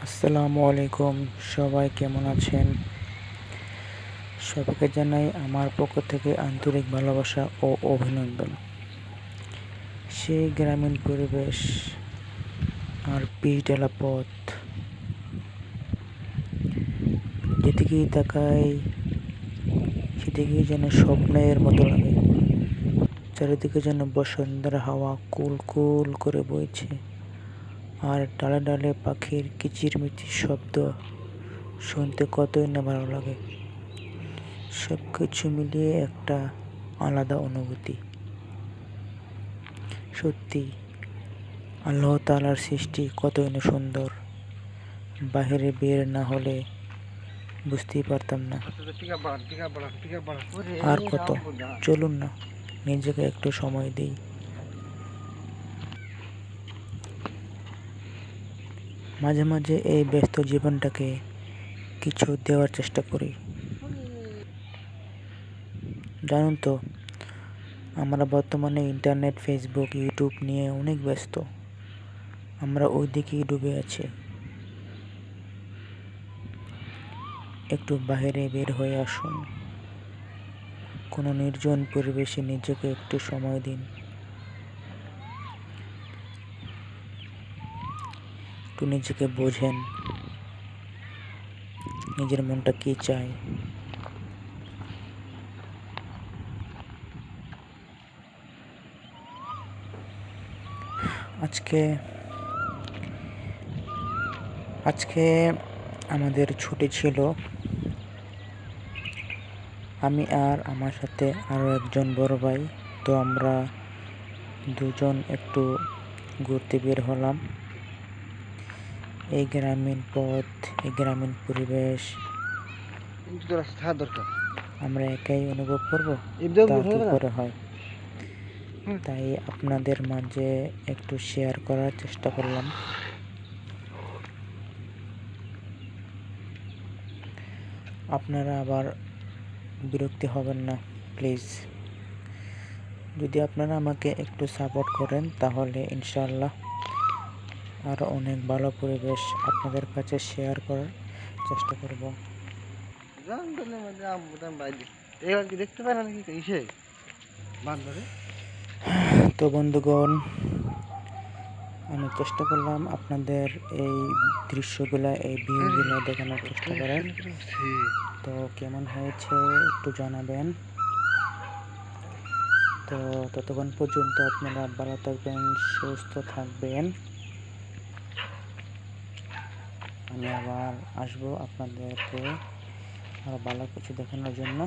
আসসালামু আলাইকুম। সবাই কেমন আছেন? সবাইকে জানাই আমার পক্ষ থেকে আন্তরিক ভালোবাসা ও অভিনন্দন। সেই গ্রামীণ পরিবেশ আর পিচ ঢালা পথ। যেদিকেই তাকাই, সেদিকেই যেন স্বপ্নের মতো লাগে। চারিদিকে যেন বসন্তের হাওয়া কুল কুল করে বইছে। আর ডালে ডালে পাখির কিচিরমিচির শব্দ শুনতে কতই না ভালো লাগে। সব কিছু মিলিয়ে একটা আলাদা অনুভূতি। সত্যি, আল্লাহ তালার সৃষ্টি কতই না সুন্দর। বাইরে বের না হলে বুঝতেই পারতাম না। আর কত? চলুন না, নিজেকে একটু সময় দিই। মাঝে মাঝে এই ব্যস্ত জীবনটাকে কিছু দেওয়ার চেষ্টা করি। জানুন তো, আমরা বর্তমানে ইন্টারনেট ফেসবুক ইউটিউব নিয়ে অনেক ব্যস্ত। আমরা ওই দিকেই ডুবে আছি। একটু বাইরে বের হয়ে আসুন। কোনো নির্জন পরিবেশে নিজেকে একটু সময় দিন। একটু নিজেকে বোঝেন। নিজের মনটা কি চায়? আজকে আজকে আমাদের ছুটি ছিল। আমি আর আমার সাথে আরও একজন বড় ভাই, তো আমরা দুজন একটু ঘুরতে বের হলাম। এই গ্রামীণ পথ এই গ্রামীণ পরিবেশ। আমরা একাই অনুভব করব? করে হয়? তাই আপনাদের মাঝে একটু শেয়ার করার চেষ্টা করলাম। আপনারা আবার বিরক্তি হবেন না প্লিজ যদি আপনারা আমাকে একটু সাপোর্ট করেন তাহলে ইনশাআল্লাহ। আরও অনেক ভালো পরিবেশ আপনাদের কাছে শেয়ার করার চেষ্টা করব। এবার কি দেখতে পায় না নাকি ইসে? বান্দরে? তো বন্ধুগণ আমি চেষ্টা করলাম আপনাদের এই দৃশ্যগুলা এই ভিউগুলো দেখানোর চেষ্টা করার। তো কেমন হয়েছে একটু জানাবেন। তো ততক্ষণ পর্যন্ত আপনারা ভালো থাকবেন সুস্থ থাকবেন। আমি আবার আসব আপনাদেরকে আরও ভালো কিছু দেখানোর জন্য।